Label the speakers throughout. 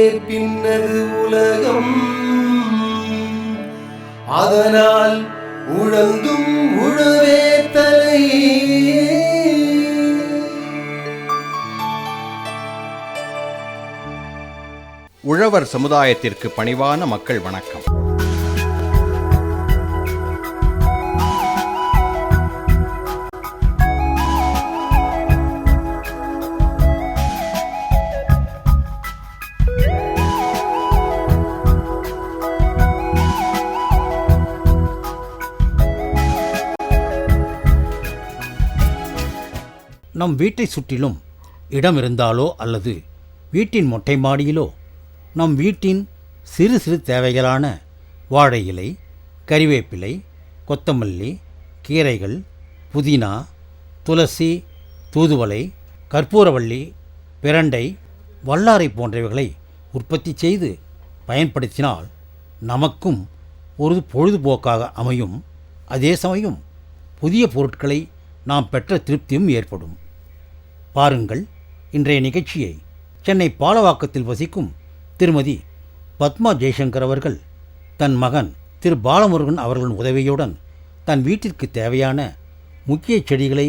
Speaker 1: பின்னது உலகம். அதனால் உழந்தும் உழவே தலை.
Speaker 2: உழவர் சமுதாயத்திற்கு பணிவான மக்கள் வணக்கம்.
Speaker 3: நம் வீட்டை சுற்றிலும் இடம் இருந்தாலோ அல்லது வீட்டின் மொட்டை மாடியிலோ நம் வீட்டின் சிறு சிறு தேவைகளான வாழை இலை கறிவேப்பிலை கொத்தமல்லி கீரைகள் புதினா துளசி தூதுவளை கற்பூரவள்ளி பிரண்டை வல்லாரை போன்றவைகளை உற்பத்தி செய்து பயன்படுத்தினால் நமக்கும் ஒரு பொழுதுபோக்காக அமையும். அதே சமயம் புதிய பொருட்களை நாம் பெற்ற திருப்தியும் ஏற்படும். பாருங்கள். இன்றைய நிகழ்ச்சியை சென்னை பாலவாக்கத்தில் வசிக்கும் திருமதி பத்மா ஜெய்சங்கர் அவர்கள் தன் மகன் திரு பாலமுருகன் அவர்களின் உதவியுடன் தன் வீட்டிற்கு தேவையான முக்கிய செடிகளை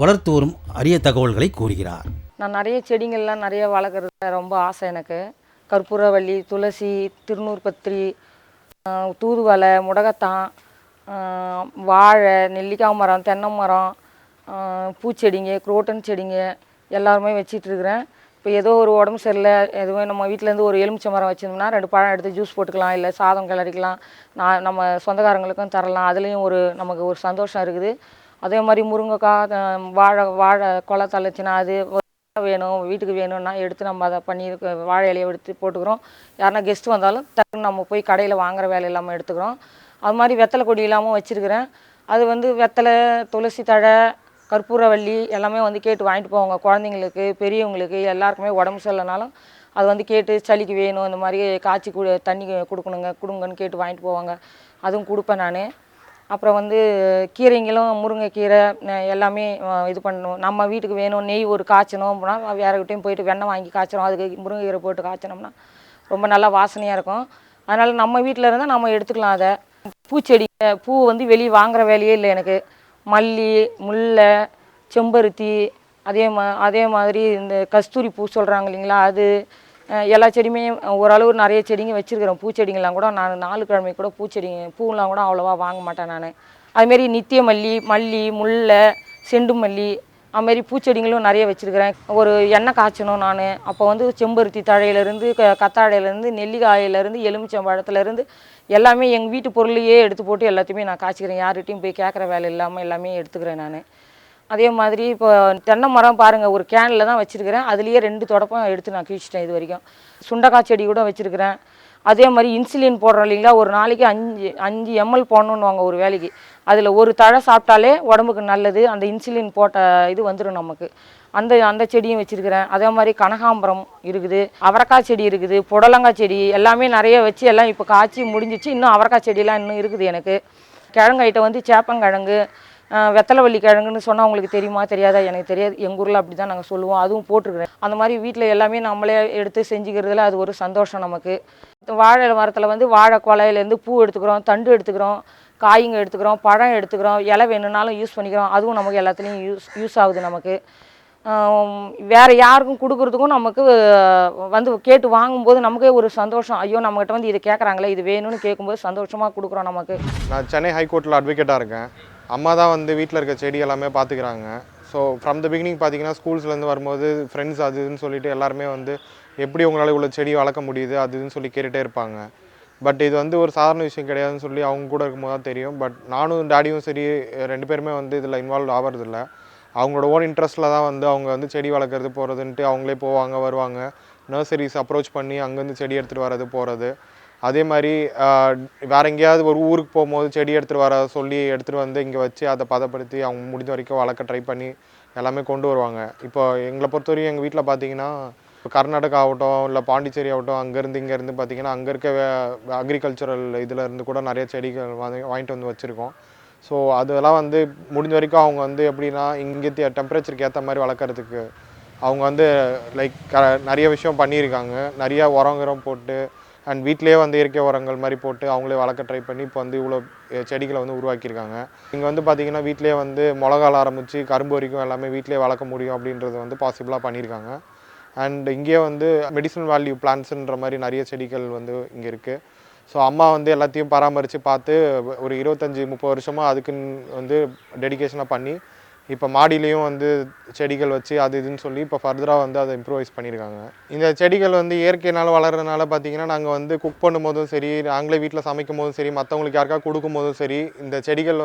Speaker 3: வளர்த்து வரும் அரிய தகவல்களை கூறுகிறார்.
Speaker 4: நான் நிறைய செடிங்கள்லாம் நிறைய வளர்க்குறது ரொம்ப ஆசை எனக்கு. கற்பூரவள்ளி துளசி திருநூறு பத்திரி தூதுவளை முடகத்தான் வாழை நெல்லிக்காய் மரம் தென்னை மரம் பூச்செடிங்க குரோட்டன் செடிங்க எல்லாருமே வச்சிட்ருக்குறேன். இப்போ ஏதோ ஒரு உடம்பு சரியில்லை எதுவும் நம்ம வீட்டிலேருந்து ஒரு எலுமிச்சை மரம் வச்சிருந்தோம்னா ரெண்டு பழம் எடுத்து ஜூஸ் போட்டுக்கலாம் இல்லை சாதம் கிளறிக்கலாம். நான் நம்ம சொந்தக்காரங்களுக்கும் தரலாம். அதுலேயும் ஒரு நமக்கு ஒரு சந்தோஷம் இருக்குது. அதே மாதிரி முருங்கைக்காய் வாழை வாழை கொலை தள்ளுச்சுன்னா அது வேணும் வீட்டுக்கு வேணும்னா எடுத்து நம்ம அதை பண்ணி வாழை இலையை எடுத்து போட்டுக்கிறோம். யாருன்னா கெஸ்ட் வந்தாலும் டக்குன்னு நம்ம போய் கடையில் வாங்குற வேலை இல்லாமல் எடுத்துக்கிறோம். அது மாதிரி வெத்தலை கொடி இல்லாமல் வச்சுருக்கிறேன். அது வந்து வெத்தலை துளசி தழை கற்பூரவள்ளி எல்லாமே வந்து கேட்டு வாங்கிட்டு போவாங்க. குழந்தைங்களுக்கு பெரியவங்களுக்கு எல்லாருக்குமே உடம்பு சரியில்லைனாலும் அது வந்து கேட்டு சளிக்கு வேணும் இந்த மாதிரி காய்ச்சி கு தண்ணி கொடுக்கணுங்க கொடுங்கன்னு கேட்டு வாங்கிட்டு போவாங்க. அதுவும் கொடுப்பேன் நான். அப்புறம் வந்து கீரைங்களும் முருங்கைக்கீரை எல்லாமே இது பண்ணணும். நம்ம வீட்டுக்கு வேணும் நெய் ஒரு காய்ச்சணும் அப்படின்னா வேறக்கிட்டையும் போயிட்டு வெண்ணெய் வாங்கி காய்ச்சணும் அதுக்கு முருங்கைக்கீரை போட்டு காய்ச்சினோம்னா ரொம்ப நல்லா வாசனையாக இருக்கும். அதனால் நம்ம வீட்டில் இருந்தால் நம்ம எடுத்துக்கலாம் அதை. பூச்செடி பூ வந்து வெளியே வாங்குற வேலையே இல்லை எனக்கு. மல்லி முல்லை செம்பருத்தி அதே மா அதே மாதிரி இந்த கஸ்தூரி பூ சொல்கிறாங்க இல்லைங்களா? அது எல்லா செடியுமே ஓரளவு நிறைய செடிங்க வச்சுருக்கிறேன் பூச்செடிங்கெல்லாம் கூட நான் நாலு கிழமை கூட பூச்செடிங்க பூவெல்லாம் கூட அவ்வளோவா வாங்க மாட்டேன் நான். அதுமாரி நித்திய மல்லி மல்லி முல்லை செண்டு மல்லி அதுமாரி பூச்செடிங்களும் நிறைய வச்சுருக்கிறேன். ஒரு எண்ணெய் காய்ச்சணும் நான். அப்போ வந்து செம்பருத்தி தழையிலேருந்து க கத்தாழையிலேருந்து நெல்லிக்காயிலேருந்து எலுமிச்சம்பழத்துலேருந்து எல்லாமே எங்கள் வீட்டு பொருளையே எடுத்து போட்டு எல்லாத்தையுமே நான் காய்ச்சிக்கிறேன். யார்கிட்டையும் போய் கேட்குற வேலை இல்லாமல் எல்லாமே எடுத்துக்கிறேன் நான். அதே மாதிரி இப்போ தென்னை மரம் பாருங்கள் ஒரு கேனில் தான் வச்சுருக்கிறேன். அதுலேயே ரெண்டு தொடப்பம் எடுத்து நான் கீழ்ச்சிட்டேன் இது வரைக்கும். சுண்டக்காய் செடி கூட வச்சுருக்கிறேன். அதே மாதிரி இன்சுலின் போடுறோம் இல்லைங்களா? ஒரு நாளைக்கு அஞ்சு அஞ்சு எம்எல் போடணுன்னுவாங்க ஒரு வேலைக்கு. அதில் ஒரு தழை சாப்பிட்டாலே உடம்புக்கு நல்லது. அந்த இன்சுலின் போட்ட இது வந்துடும் நமக்கு. அந்த அந்த செடியும் வச்சுருக்கிறேன். அதே மாதிரி கனகாம்பரம் இருக்குது. அவரைக்காய் செடி இருக்குது. புடலங்காய் செடி எல்லாமே நிறைய வச்சு எல்லாம் இப்போ காய்ச்சி முடிஞ்சிச்சு. இன்னும் அவரைக்காய் செடியெல்லாம் இன்னும் இருக்குது எனக்கு. கிழங்கு ஐட்டம் வந்து சேப்பங்கிழங்கு வெத்தலைவள்ளி கிழங்குன்னு சொன்னால் உங்களுக்கு தெரியுமா? தெரியாதா? எனக்கு தெரியாது. எங்கள் ஊரில் அப்படி தான் நாங்கள் சொல்லுவோம். அதுவும் போட்டிருக்கிறேன். அந்த மாதிரி வீட்டில் எல்லாமே நம்மளே எடுத்து செஞ்சுக்கிறதுல அது ஒரு சந்தோஷம் நமக்கு. வாழை மரத்தில் வந்து வாழை கொலையிலேருந்து பூ எடுத்துக்கிறோம் தண்டு எடுத்துக்கிறோம். காய்ங்க எடுத்துக்கிறோம் பழம் எடுத்துக்கிறோம் இலை வேணும்னாலும் யூஸ் பண்ணிக்கிறோம். அதுவும் நமக்கு எல்லாத்துலேயும் யூஸ் யூஸ் ஆகுது நமக்கு. வேறு வேற யாருக்கும் கொடுக்குறதுக்கும் நமக்கு வந்து கேட்டு வாங்கும்போது நமக்கே ஒரு சந்தோஷம். ஐயோ நம்மகிட்ட வந்து இது கேட்குறாங்களே இது வேணும்னு கேட்கும்போது சந்தோஷமாக கொடுக்குறோம் நமக்கு.
Speaker 5: நான் சென்னை ஹைகோர்ட்டில் அட்வொகேட்டாக இருக்கேன். அம்மா தான் வந்து வீட்டில் இருக்க செடி எல்லாமே பார்த்துக்கிறாங்க ஸோ ஃப்ரம் த பிகினிங் பார்த்தீங்கன்னா ஸ்கூல்ஸ்லேருந்து வரும்போது ஃப்ரெண்ட்ஸ் அது இதுன்னு சொல்லிட்டு எல்லாருமே வந்து எப்படி உங்களால் இவ்வளோ செடி வளர்க்க முடியுது அது இதுன்னு சொல்லி கேட்டுகிட்டே இருப்பாங்க. பட் இது வந்து ஒரு சாதாரண விஷயம் கிடையாதுன்னு சொல்லி அவங்க கூட இருக்கும்போது தான் தெரியும். பட் நானும் டேடியும் சரி ரெண்டு பேருமே வந்து இதில் இன்வால்வ் ஆகிறதில்ல அவங்களோட ஓன் இன்ட்ரெஸ்ட்டில் தான் வந்து அவங்க வந்து செடி வளர்க்குறது போகிறதுன்ட்டு அவங்களே போவாங்க வருவாங்க. நர்சரிஸ் அப்ரோச் பண்ணி அங்கேருந்து செடி எடுத்துகிட்டு வர்றது போகிறது அதே மாதிரி வேறு வேற எங்கேயாவது ஒரு ஊருக்கு போகும்போது செடி எடுத்துகிட்டு வர சொல்லி எடுத்துகிட்டு வந்து இங்கே வச்சு அதை பதப்படுத்தி அவங்க முடிஞ்ச வரைக்கும் வளர்க்க ட்ரை பண்ணி எல்லாமே கொண்டு வருவாங்க. இப்போ எங்களை பொறுத்த வரைக்கும் எங்கள் வீட்டில் பார்த்தீங்கன்னா இப்போ கர்நாடகா ஆகட்டும் இல்லை பாண்டிச்சேரி ஆகட்டும் அங்கேருந்து இங்கேருந்து பார்த்திங்கன்னா அங்கே இருக்க அக்ரிகல்ச்சரல் இதில் இருந்து கூட நிறைய செடிகள் வாங்கி வாங்கிட்டு வந்து வச்சுருக்கோம். ஸோ அதெல்லாம் வந்து முடிஞ்ச வரைக்கும் அவங்க வந்து எப்படின்னா இங்கே டெம்பரேச்சருக்கு ஏற்ற மாதிரி வளர்க்குறதுக்கு அவங்க வந்து லைக் க நிறைய விஷயம் பண்ணியிருக்காங்க. நிறைய உரங்கிறம் போட்டு அண்ட் வீட்டிலேயே வந்து இயற்கை உரங்கள் மாதிரி போட்டு அவங்களே வளர்க்க ட்ரை பண்ணி இப்போ வந்து இவ்வளோ செடிகளை வந்து உருவாக்கியிருக்காங்க. இங்கே வந்து பார்த்திங்கன்னா வீட்டிலேயே வந்து மிளகால ஆரம்பித்து கரும்பு வரைக்கும் எல்லாமே வீட்டிலே வளர்க்க முடியும் அப்படின்றது வந்து பாசிபிளாக பண்ணியிருக்காங்க. அண்ட் இங்கேயே வந்து மெடிசன் வேல்யூ பிளான்ஸுன்ற மாதிரி நிறைய செடிகள் வந்து இங்கே இருக்குது ஸோ அம்மா வந்து எல்லாத்தையும் பராமரித்து பார்த்து ஒரு இருபத்தஞ்சி முப்பது வருஷமாக அதுக்குன்னு வந்து டெடிகேஷனாக பண்ணி இப்போ மாடியிலையும் வந்து செடிகள் வச்சு அது இதுன்னு சொல்லி இப்போ ஃபர்தராக வந்து அதை இம்ப்ரூவைஸ் பண்ணியிருக்காங்க இந்த செடிகள் வந்து இயற்கையினால் வளர்கிறதுனால பார்த்தீங்கன்னா நாங்கள் வந்து குக் பண்ணும்போதும் சரி நாங்களே வீட்டில் சமைக்கும் போதும் சரி மற்றவங்களுக்கு யாருக்கா கொடுக்கும்போதும் சரி இந்த செடிகள்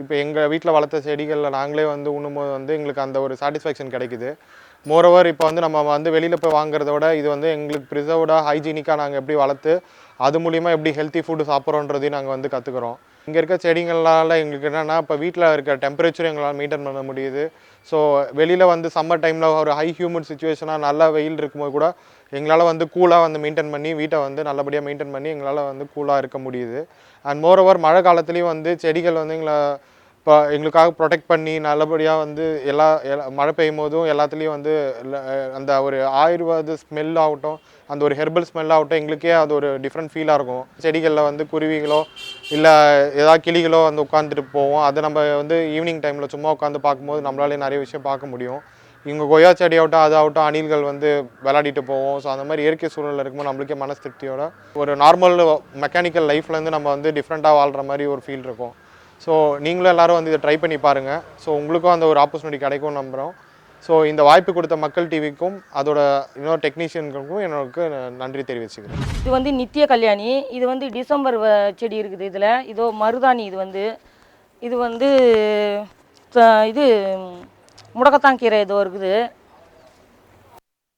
Speaker 5: இப்போ எங்கள் வீட்டில் வளர்த்த செடிகளில் நாங்களே வந்து உண்ணும் போது வந்து எங்களுக்கு அந்த ஒரு சாட்டிஸ்ஃபேக்ஷன் கிடைக்குது. மோரோவர் இப்போ வந்து நம்ம வந்து வெளியில் போய் வாங்குறத விட இது வந்து எங்களுக்கு ப்ரிசர்வ்டாக ஹைஜீனிக்காக நாங்கள் எப்படி வளர்த்து அது மூலிமா எப்படி ஹெல்த்தி ஃபுட்டு சாப்பிட்றோன்றதையும் நாங்கள் வந்து கற்றுக்குறோம் இங்கே இருக்க செடிங்களால் எங்களுக்கு என்னென்னா இப்போ வீட்டில் இருக்க டெம்பரேச்சர் எங்களால் மெயின்டைன் பண்ண முடியுது. ஸோ வெளியில் வந்து சம்மர் டைமில் ஒரு ஹை ஹியூமன் சுச்சுவேஷனாக நல்லா வெயில் இருக்கும்போது கூட எங்களால் வந்து கூலாக வந்து மெயின்டைன் பண்ணி வீட்டை வந்து நல்லபடியாக மெயின்டைன் பண்ணி எங்களால் வந்து கூலாக இருக்க முடியுது. அண்ட் மோரோவர் மழை காலத்துலேயும் வந்து செடிகள் வந்து எங்களை இப்போ எங்களுக்காக ப்ரொடெக்ட் பண்ணி நல்லபடியாக வந்து எல்லா எல்லா மழை பெய்யும் போதும் எல்லாத்துலேயும் வந்து அந்த ஒரு ஆயுர்வேத ஸ்மெல் ஆகட்டும் அந்த ஒரு ஹெர்பல் ஸ்மெல் ஆகட்டும் எங்களுக்கே அது ஒரு டிஃப்ரெண்ட் ஃபீலாக இருக்கும். செடிகளில் வந்து குருவிகளோ இல்லை ஏதாவது கிளிகளோ வந்து உட்காந்துட்டு போவோம். அதை நம்ம வந்து ஈவினிங் டைமில் சும்மா உட்காந்து பார்க்கும்போது நம்மளாலே நிறைய விஷயம் பார்க்க முடியும். இங்கே கொய்யா செடி ஆகட்டும் அது ஆகட்டும் அணில்கள் வந்து விளையாடிட்டு போவோம். ஸோ அந்த மாதிரி இயற்கை சூழலில் இருக்கும்போது நம்மளுக்கே மனசு திருப்தியோட ஒரு நார்மல் மெக்கானிக்கல் லைஃப்லேருந்து நம்ம வந்து டிஃப்ரெண்ட்டாக வாழ்கிற மாதிரி ஒரு ஃபீல் இருக்கும். ஸோ நீங்களும் எல்லாரும் வந்து இதை ட்ரை பண்ணி பாருங்கள் ஸோ உங்களுக்கும் அந்த ஒரு ஆப்பர்ச்சுனிட்டி கிடைக்கும் நம்புகிறோம் ஸோ இந்த வாய்ப்பு கொடுத்த மக்கள் டிவிக்கும் அதோட இன்னொரு டெக்னீஷியனுக்கும் எனக்கு நன்றி தெரிவிச்சுக்கிறேன்.
Speaker 4: இது வந்து நித்திய கல்யாணி. இது வந்து டிசம்பர் வ- செடி இருக்குது இதில். இதோ மருதாணி இது வந்து. இது வந்து த- இது முடக்கத்தான் கீரை ஏதோ இருக்குது.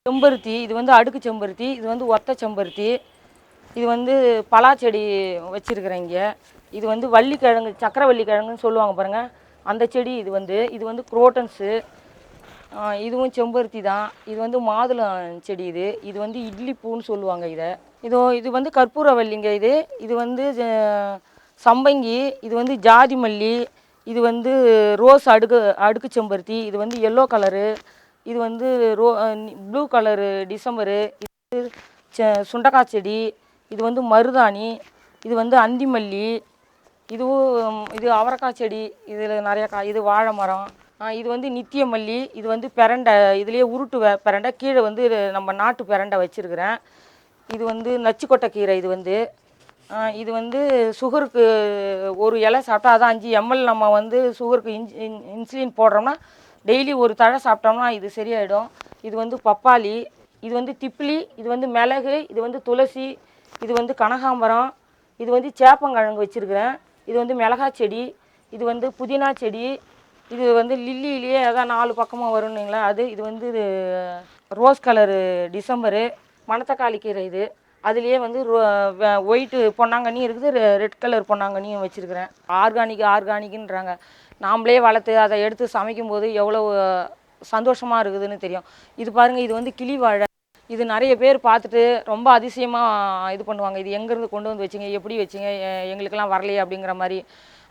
Speaker 4: செம்பருத்தி இது வந்து அடுக்கு செம்பருத்தி இது வந்து ஒத்த செம்பருத்தி. இது வந்து பலா செடி இங்கே. இது வந்து வள்ளிக்கிழங்கு சக்கரவள்ளி கிழங்குன்னு சொல்லுவாங்க பாருங்கள் அந்த செடி இது வந்து இது வந்து குரோட்டன்ஸு இதுவும் செம்பருத்தி தான் இது வந்து மாதுளம் செடி இது இது வந்து இட்லி பூன்னு சொல்லுவாங்க இதை இதோ இது வந்து கற்பூரவல்லிங்க இது இது வந்து சம்பங்கி இது வந்து ஜாதி மல்லி இது வந்து ரோஸ் அடுக்கு அடுக்கு செம்பருத்தி இது வந்து எல்லோ கலரு இது வந்து ரோ ப்ளூ கலரு டிசம்பரு இது வந்து சுண்டக்காய் செடி இது வந்து மருதாணி இது வந்து அந்திமல்லி இதுவும் இது அவரைக்காய் செடி இதில் நிறைய காய் இது வாழை மரம் இது வந்து நித்திய மல்லி இது வந்து பெரண்டை இதுலேயே உருட்டு வெ- பெரண்டை கீழே வந்து இது நம்ம நாட்டு பெரண்டை வச்சுருக்கிறேன் இது வந்து நச்சுக்கொட்டை கீரை இது வந்து இது வந்து சுகருக்கு ஒரு இலை சாப்பிட்டா அதான் அஞ்சு எம்எல் நம்ம வந்து சுகருக்கு இன்ஜ் இன் இன்சுலின் போடுறோம்னா டெய்லி ஒரு தழை சாப்பிட்டோம்னா இது சரியாயிடும் இது வந்து பப்பாளி இது வந்து திப்பிலி இது வந்து மிளகு இது வந்து துளசி இது வந்து கனகாம்பரம் இது வந்து சேப்பங்கிழங்கு வச்சுருக்கிறேன் இது வந்து மிளகாய் செடி இது வந்து புதினா செடி இது வந்து லில்லியிலேயே அதான் நாலு பக்கமாக வரும்னுங்களா அது இது வந்து இது ரோஸ் கலரு டிசம்பரு மணத்தக்காளி கீரை இது. அதுலேயே வந்து ஒயிட்டு பொன்னாங்கண்ணியும் இருக்குது ரெட் கலர் பொன்னாங்கண்ணியும் வச்சுருக்கிறேன். ஆர்கானிக் ஆர்கானிக்ன்றாங்க. நாம்ளே வளர்த்து அதை எடுத்து சமைக்கும்போது எவ்வளோ சந்தோஷமாக இருக்குதுன்னு தெரியும். இது பாருங்கள் இது வந்து கிளி வாழை. இது நிறைய பேர் பார்த்துட்டு ரொம்ப அதிசயமாக இது பண்ணுவாங்க. இது எங்கேருந்து கொண்டு வந்து வச்சிங்க? எப்படி வச்சிங்க? எங்களுக்கெல்லாம் வரலையே அப்படிங்கிற மாதிரி.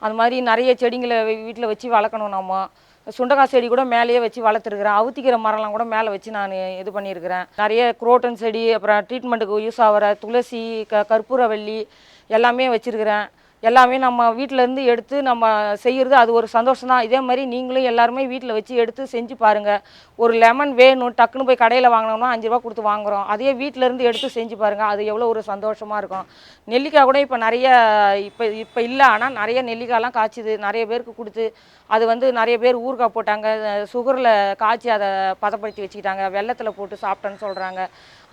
Speaker 4: அந்த மாதிரி நிறைய செடிங்களை வீட்டில் வச்சு வளர்க்கணும் நம்ம சுண்டக்காய் செடி கூட மேலேயே வச்சு வளர்த்துருக்குறேன். அவுத்திக்கிற மரம்லாம் கூட மேலே வச்சு நான் இது பண்ணியிருக்கிறேன். நிறைய குரோட்டன் செடி அப்புறம் ட்ரீட்மெண்ட்டுக்கு யூஸ் ஆகிற துளசி க கற்பூரவல்லி எல்லாமே வச்சுருக்கிறேன். எல்லாமே நம்ம வீட்டிலேருந்து எடுத்து நம்ம செய்கிறது அது ஒரு சந்தோஷம் தான் இதே மாதிரி நீங்களும் எல்லாருமே வீட்டில் வச்சு எடுத்து செஞ்சு பாருங்கள் ஒரு லெமன் வேணும் டக்குன்னு போய் கடையில் வாங்கினோம்னா அஞ்சு ரூபா கொடுத்து வாங்குறோம். அதே வீட்டிலேருந்து எடுத்து செஞ்சு பாருங்கள் அது எவ்வளோ ஒரு சந்தோஷமாக இருக்கும். நெல்லிக்காய் கூட இப்போ நிறைய இப்போ இப்போ இல்லை. ஆனால் நிறைய நெல்லிக்காய்லாம் காய்ச்சிது. நிறைய பேருக்கு கொடுத்து அது வந்து நிறைய பேர் ஊறுகாய் போட்டாங்க. சுகரில் காய்ச்சி அதை பதப்படுத்தி வச்சுக்கிட்டாங்க. வெள்ளத்தில் போட்டு சாப்பிட்டேன்னு சொல்கிறாங்க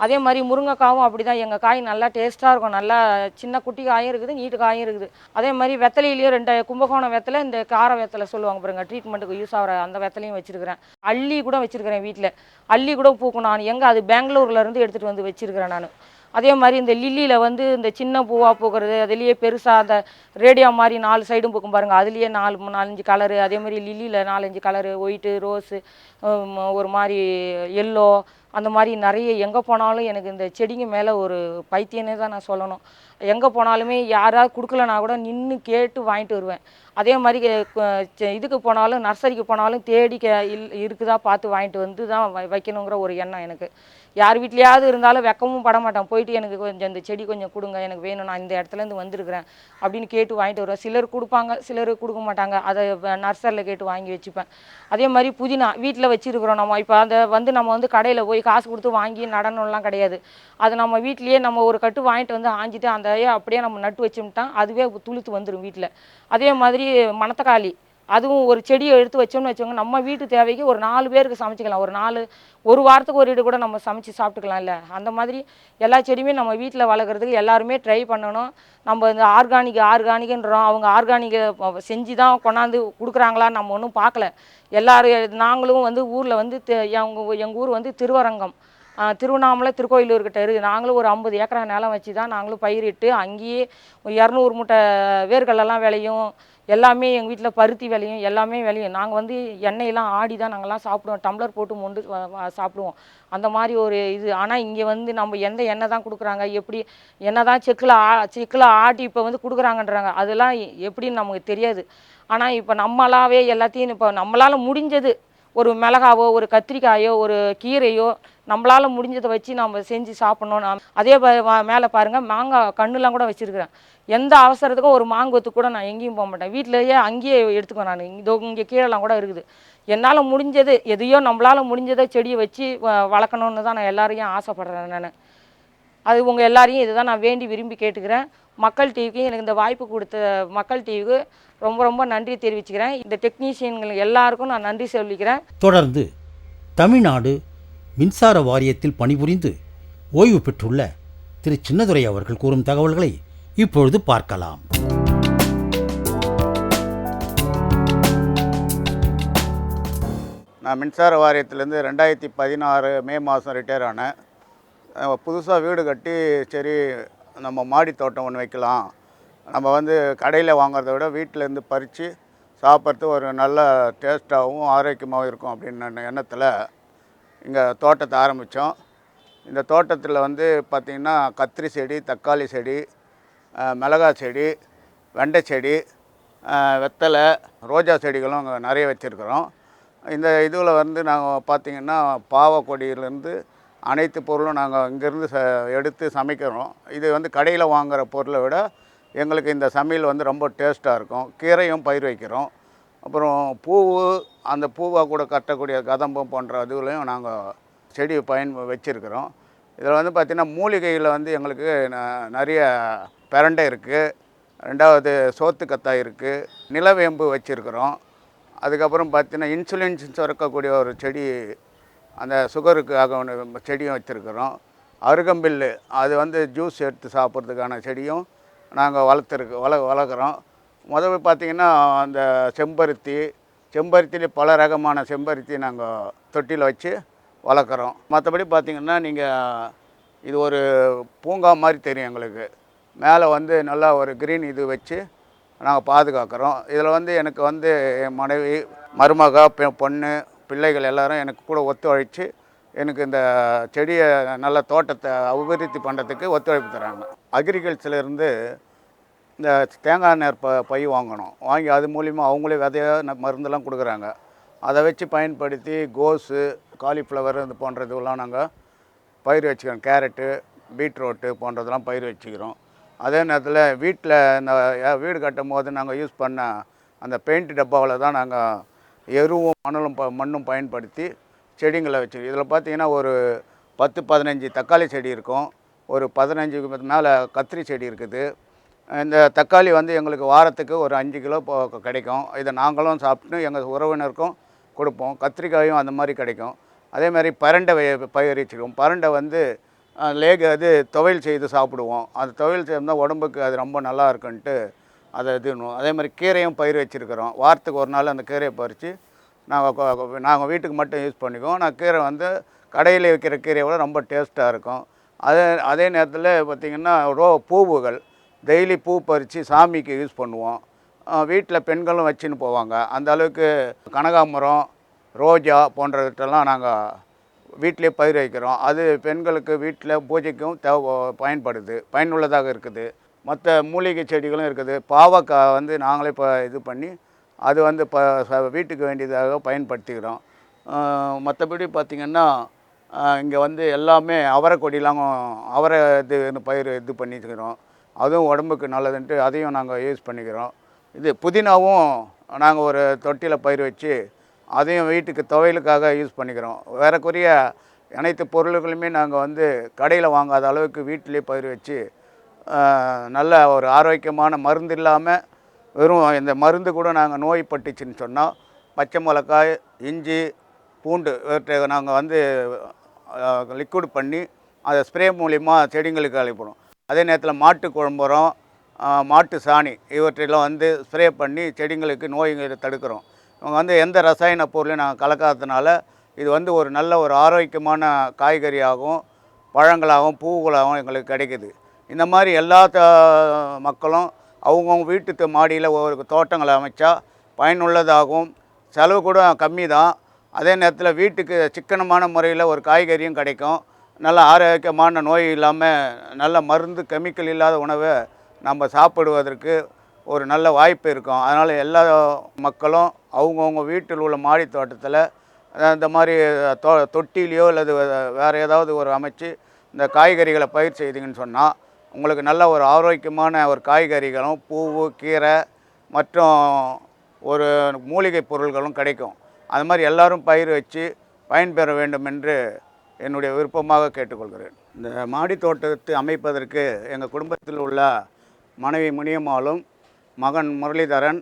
Speaker 4: அதே மாதிரி முருங்கைக்காவும் அப்படி தான் எங்கள் காய் நல்லா டேஸ்ட்டாக இருக்கும். நல்லா சின்ன குட்டி காயும் இருக்குது நீட்டு காயும் இருக்குது. அதே மாதிரி வெத்தலையிலையும் ரெண்டு கும்பகோணம் வெத்தலை இந்த கார வெத்தலை சொல்லுவாங்க பாருங்கள் ட்ரீட்மெண்ட்டுக்கு யூஸ் ஆகிற அந்த வெத்தலையும் வச்சுருக்கிறேன். அள்ளி கூட வச்சுருக்கிறேன் வீட்டில் அள்ளி கூட பூக்கும் நான். எங்கே? அது பெங்களூர்லேருந்து எடுத்துகிட்டு வந்து வச்சுருக்கிறேன் நான். அதே மாதிரி இந்த லில்லியில் வந்து இந்த சின்ன பூவாக பூக்கிறது அதுலேயே பெருசாக அந்த ரேடியோ மாதிரி நாலு சைடும் பூக்கும் பாருங்கள் அதுலேயே நாலு நாலஞ்சு கலரு அதே மாதிரி லில்லியில் நாலஞ்சு கலரு ஒயிட்டு ரோஸு ஒரு மாதிரி எல்லோ அந்த மாதிரி நிறைய எங்கே போனாலும் எனக்கு இந்த செடிங்க மேலே ஒரு பைத்தியனே தான் நான் சொல்லணும். எங்கே போனாலுமே யாராவது கொடுக்கலனா கூட நின்று கேட்டு வாங்கிட்டு வருவேன். அதே மாதிரி இதுக்கு போனாலும் நர்சரிக்கு போனாலும் தேடி கே இல் இருக்குதா பார்த்து வாங்கிட்டு வந்து தான் வைக்கணுங்கிற ஒரு எண்ணம் எனக்கு. யார் வீட்லையாவது இருந்தாலும் வெக்கமும் பட மாட்டேன். போயிட்டு எனக்கு கொஞ்சம் இந்த செடி கொஞ்சம் கொடுங்க எனக்கு வேணும் நான் இந்த இடத்துலேருந்து வந்திருக்கிறேன் அப்படின்னு கேட்டு வாங்கிட்டு வருவேன். சிலர் கொடுப்பாங்க சிலர் கொடுக்க மாட்டாங்க. அதை நர்சரியில் கேட்டு வாங்கி வச்சுப்பேன். அதே மாதிரி புதினா வீட்டில் வச்சுருக்குறோம் நம்ம. இப்போ அதை வந்து நம்ம வந்து கடையில் போய் காசு கொடுத்து வாங்கி நடனம்லாம் கிடையாது. அது நம்ம வீட்லேயே நம்ம ஒரு கட்டு வாங்கிட்டு வந்து ஆஞ்சிட்டு அந்த அப்படியே நம்ம நட்டு வச்சோம்ட்டா அதுவே துளுத்து வந்துடும் வீட்டில் அதே மாதிரி மணத்தக்காளி. அதுவும் ஒரு செடியை எடுத்து வச்சோம்னு வச்சோங்க நம்ம வீட்டு தேவைக்கு ஒரு நாலு பேருக்கு சமைச்சிக்கலாம். ஒரு நாலு ஒரு வாரத்துக்கு ஒரு இடு கூட நம்ம சமைச்சு சாப்பிட்டுக்கலாம் இல்லை. அந்த மாதிரி எல்லா செடியுமே நம்ம வீட்டில் வளர்க்குறதுக்கு எல்லாருமே ட்ரை பண்ணணும். நம்ம இந்த ஆர்கானிக் ஆர்கானிக்ன்றோம். அவங்க ஆர்கானிக்கை செஞ்சு தான் கொண்டாந்து கொடுக்குறாங்களா நம்ம ஒன்றும் பார்க்கல எல்லோரும் நாங்களும் வந்து ஊரில் வந்து எங்கள் எங்கள் ஊர் வந்து திருவரங்கம். திருவண்ணாமலை திருக்கோயிலூர்கிட்ட இருக்குது நாங்களும் ஒரு ஐம்பது ஏக்கரா நிலம் வச்சு தான் நாங்களும் பயிரிட்டு அங்கேயே இரநூறு மூட்டை வேர்க்கடலெல்லாம் விளையும். எல்லாமே எங்கள் வீட்டில் பருத்தி விளையும் எல்லாமே விளையும். நாங்கள் வந்து எண்ணெயெல்லாம் ஆடி தான் நாங்கள்லாம் சாப்பிடுவோம். டம்ளர் போட்டு மொண்டு சாப்பிடுவோம். அந்த மாதிரி ஒரு இது. ஆனால் இங்கே வந்து நம்ம எந்த எண்ணெய் தான் கொடுக்குறாங்க எப்படி என்ன தான் செக்கில் ஆ செக்கில் ஆட்டி இப்போ வந்து கொடுக்குறாங்கன்றாங்க. அதெல்லாம் எப்படின்னு நமக்கு தெரியாது. ஆனால் இப்போ நம்மளாவே எல்லாத்தையும் இப்போ நம்மளால் முடிஞ்சது ஒரு மிளகாவோ ஒரு கத்திரிக்காயோ ஒரு கீரையோ நம்மளால் முடிஞ்சதை வச்சு நம்ம செஞ்சு சாப்பிட்ணும். நான் அதே மேலே பாருங்கள் மாங்காய் கண்ணுலாம் கூட வச்சுருக்கிறேன். எந்த அவசரத்துக்கும் ஒரு மாங்கொத்து கூட நான் எங்கேயும் போக மாட்டேன். வீட்டிலேயே அங்கேயே எடுத்துக்குவேன் நான். இதோ இங்கே கீழெல்லாம் கூட இருக்குது. என்னால் முடிஞ்சது எதையோ நம்மளால் முடிஞ்சதை செடியை வச்சு வ- வளர்க்கணுன்னு தான் நான் எல்லாரையும் ஆசைப்பட்றேன் நான். அது உங்கள் எல்லாரையும் இதுதான் நான் வேண்டி விரும்பி கேட்டுக்கிறேன். மக்கள் டிவிக்கு எனக்கு இந்த வாய்ப்பு கொடுத்த மக்கள் டிவிக்கு ரொம்ப ரொம்ப நன்றி தெரிவிச்சுக்கிறேன். இந்த டெக்னீஷியன்கள் எல்லாருக்கும் நான் நன்றி சொல்லிக்கிறேன்.
Speaker 3: தொடர்ந்து தமிழ்நாடு மின்சார வாரியத்தில் பணிபுரிந்து ஓய்வு பெற்றுள்ள திரு. சின்னதுரை அவர்கள் கூறும் தகவல்களை இப்பொழுது பார்க்கலாம்.
Speaker 6: நான் மின்சார வாரியத்திலேருந்து ரெண்டாயிரத்தி பதினாறு மே மாதம் ரிட்டையர் ஆனேன். புதுசாக வீடு கட்டி சரி நம்ம மாடி தோட்டம் ஒன்று வைக்கலாம். நம்ம வந்து கடையில் வாங்குறத விட வீட்டிலேருந்து பறித்து சாப்பிட்றது ஒரு நல்ல டேஸ்ட்டாகவும் ஆரோக்கியமாகவும் இருக்கும் அப்படின்னு எண்ணத்தில் இங்கே தோட்டத்தை ஆரம்பித்தோம் இந்த தோட்டத்தில் வந்து பார்த்திங்கன்னா கத்திரி செடி தக்காளி செடி மிளகாய் செடி வெண்டை செடி வெத்தலை ரோஜா செடிகளும் அங்கே நிறைய வச்சுருக்குறோம். இந்த இதில் வந்து நாங்கள் பார்த்திங்கன்னா பாவக்கொடியிலேருந்து அனைத்து பொருளும் நாங்கள் இங்கேருந்து ச எடுத்து சமைக்கிறோம். இது வந்து கடையில் வாங்குகிற பொருளை விட எங்களுக்கு இந்த சமையல் வந்து ரொம்ப டேஸ்ட்டாக இருக்கும். கீரையும் பயிர் வைக்கிறோம். அப்புறம் பூ அந்த பூவை கூட கட்டக்கூடிய கதம்பம் போன்ற இதுகளையும் நாங்கள் செடி பயன் வச்சுருக்கிறோம். இதில் வந்து பார்த்திங்கன்னா மூலிகையில் வந்து எங்களுக்கு ந- நிறைய பெரண்டை இருக்குது ரெண்டாவது சோத்துக்கத்தாய் இருக்குது நிலவேம்பு வச்சுருக்கிறோம். அதுக்கப்புறம் பார்த்திங்கன்னா இன்சுலின் சுரக்கக்கூடிய ஒரு செடி அந்த சுகருக்காக ஒன்று செடியும் வச்சுருக்கிறோம். அருகம்பில்லு அது வந்து ஜூஸ் எடுத்து சாப்பிட்றதுக்கான செடியும் நாங்கள் வளர்த்துருக்கு வள வளர்க்குறோம். முதல்ல பார்த்திங்கன்னா அந்த செம்பருத்தி செம்பருத்திலே பல ரகமான செம்பருத்தி நாங்கள் தொட்டியில் வச்சு வளர்க்குறோம். மற்றபடி பார்த்திங்கன்னா நீங்கள் இது ஒரு பூங்கா மாதிரி தெரியும் எங்களுக்கு. மேலே வந்து நல்லா ஒரு க்ரீன் இது வச்சு நாங்கள் பாதுகாக்கிறோம். இதில் வந்து எனக்கு வந்து என் மனைவி மருமக பெ- பொண்ணு பிள்ளைகள் எல்லோரும் எனக்கு கூட ஒத்துழைச்சு எனக்கு இந்த செடியை நல்ல தோட்டத்தை அபிவிருத்தி பண்ணுறதுக்கு ஒத்துழைப்பு தராங்க. அக்ரிகல்ச்சர்லேருந்து இந்த தேங்காய் நேர் ப பை வாங்கணும். வாங்கி அது மூலிமா அவங்களே விதையாக ந- மருந்தெல்லாம் கொடுக்குறாங்க. அதை வச்சு பயன்படுத்தி கோஸு காலிஃப்ளவர் இது போன்ற இதுவெல்லாம் நாங்கள் பயிர் வச்சுக்கிறோம். கேரட்டு பீட்ரூட்டு போன்றதெல்லாம் பயிர் வச்சுக்கிறோம். அதே நேரத்தில் வீட்டில் இந்த வீடு கட்டும் போது நாங்கள் யூஸ் பண்ண அந்த பெயிண்ட் டப்பாவில் தான் நாங்கள் எருவும் மணலும் ப மண்ணும் பயன்படுத்தி செடிங்களை வச்சு இதில் பார்த்தீங்கன்னா ஒரு பத்து பதினஞ்சு தக்காளி செடி இருக்கும். ஒரு பதினஞ்சுக்கு மேலே கத்திரி செடி இருக்குது. இந்த தக்காளி வந்து எங்களுக்கு வாரத்துக்கு ஒரு அஞ்சு கிலோ கிடைக்கும். இதை நாங்களும் சாப்பிட்டு எங்கள் உறவினருக்கும் கொடுப்போம். கத்திரிக்காயும் அந்த மாதிரி கிடைக்கும். அதே மாதிரி பரண்டை பயிர் பயிரிச்சிருக்கோம். பரண்டை வந்து லேக அது துவையல் செய்து சாப்பிடுவோம். அது துவையல் செய்யணும் உடம்புக்கு அது ரொம்ப நல்லா இருக்குன்ட்டு அதை இது பண்ணுவோம். அதே மாதிரி கீரையும் பயிர் வச்சுருக்கிறோம். வாரத்துக்கு ஒரு நாள் அந்த கீரையை பறித்து நாங்கள் நாங்கள் வீட்டுக்கு மட்டும் யூஸ் பண்ணிக்குவோம். நான் கீரை வந்து கடையில் விற்கிற கீரையை விட ரொம்ப டேஸ்ட்டாக இருக்கும். அதே அதே நேரத்தில் பார்த்திங்கன்னா ரோ பூவுகள். டெய்லி பூ பறித்து சாமிக்கு யூஸ் பண்ணுவோம். வீட்டில் பெண்களும் வச்சுன்னு போவாங்க. அந்த அளவுக்கு கனகாமரம் ரோஜா போன்றவற்றெல்லாம் நாங்கள் வீட்டிலே பயிர் வைக்கிறோம். அது பெண்களுக்கு வீட்டில் பூஜைக்கும் தேவை பயன்படுது. பயனுள்ளதாக இருக்குது. மற்ற மூலிகை செடிகளும் இருக்குது. பாவக்காய் வந்து நாங்களே இப்போ இது பண்ணி அது வந்து இப்போ வீட்டுக்கு வேண்டியதாக பயன்படுத்திக்கிறோம். மற்றபடி பார்த்திங்கன்னா இங்கே வந்து எல்லாமே அவரை கொடிலாம் அவரை இது பயிர் இது பண்ணிக்கிறோம். அதுவும் உடம்புக்கு நல்லதுன்ட்டு அதையும் நாங்கள் யூஸ் பண்ணிக்கிறோம். இது புதினாவும் நாங்கள் ஒரு தொட்டியில் பயிர் வச்சு அதையும் வீட்டுக்கு துவையலுக்காக யூஸ் பண்ணிக்கிறோம். வேறக்குரிய அனைத்து பொருள்களுமே நாங்கள் வந்து கடையில் வாங்காத அளவுக்கு வீட்டிலே பயிர் வச்சு நல்ல ஒரு ஆரோக்கியமான மருந்து இல்லாமல் வெறும் இந்த மருந்து கூட நாங்கள் நோய் பட்டுச்சுன்னு சொன்னால் பச்சை மிளகாய் இஞ்சி பூண்டு இவற்றை நாங்கள் வந்து லிக்விட் பண்ணி அதை ஸ்ப்ரே மூலிமா செடிங்களுக்கு அளிப்போம் அதே நேரத்தில் மாட்டு குழம்புறோம் மாட்டு சாணி இவற்றையெல்லாம் வந்து ஸ்ப்ரே பண்ணி செடிங்களுக்கு நோய்களை தடுக்கிறோம். இவங்க வந்து எந்த ரசாயன பொருளையும் நாங்கள் கலக்காததுனால இது வந்து ஒரு நல்ல ஒரு ஆரோக்கியமான காய்கறியாகவும் பழங்களாகவும் பூவுகளாகவும் எங்களுக்கு கிடைக்குது. இந்த மாதிரி எல்லா மக்களும் அவங்கவுங்க வீட்டு மாடியில் ஒரு தோட்டங்களை அமைச்சா பயனுள்ளதாகும் செலவு கூட கம்மி தான் அதே நேரத்தில் வீட்டுக்கு சிக்கனமான முறையில் ஒரு காய்கறியும் கிடைக்கும். நல்ல ஆரோக்கியமான நோய் இல்லாமல் நல்ல மருந்து கெமிக்கல் இல்லாத உணவை நம்ம சாப்பிடுவதற்கு ஒரு நல்ல வாய்ப்பு இருக்கும். அதனால் எல்லா மக்களும் அவங்கவுங்க வீட்டில் உள்ள மாடி தோட்டத்தில் இந்த மாதிரி தொ தொட்டிலையோ அல்லது வேறு ஏதாவது ஒரு அமைச்சு இந்த காய்கறிகளை பயிர் செய்தீங்கன்னு சொன்னால் உங்களுக்கு நல்ல ஒரு ஆரோக்கியமான ஒரு காய்கறிகளும் பூவு கீரை மற்றும் ஒரு மூலிகை பொருள்களும் கிடைக்கும். அது மாதிரி எல்லாரும் பயிர் வச்சு பயன்பெற வேண்டும் என்று என்னுடைய விருப்பமாக கேட்டுக்கொள்கிறேன். இந்த மாடி தோட்டத்தை அமைப்பதற்கு எங்கள் குடும்பத்தில் உள்ள மனைவி முனியம்மாளும் மகன் முரளிதரன்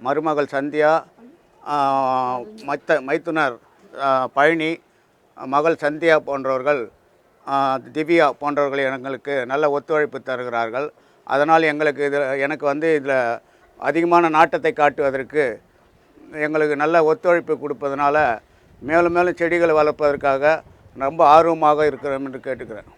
Speaker 6: மருமகள் சந்தியா மைத்த மைத்துனர் பழனி மகள் சந்தியா போன்றவர்கள் திவ்யா போன்றவர்கள் எங்களுக்கு நல்ல ஒத்துழைப்பு தருகிறார்கள். அதனால் எங்களுக்கு இதில் எனக்கு வந்து இதில் அதிகமான நாட்டத்தை காட்டுவதற்கு எங்களுக்கு நல்ல ஒத்துழைப்பு கொடுப்பதனால மேலும் மேலும் செடிகளை வளர்ப்பதற்காக ரொம்ப ஆர்வமாக இருக்கிறோம் என்று கேட்டுக்கிறேன்.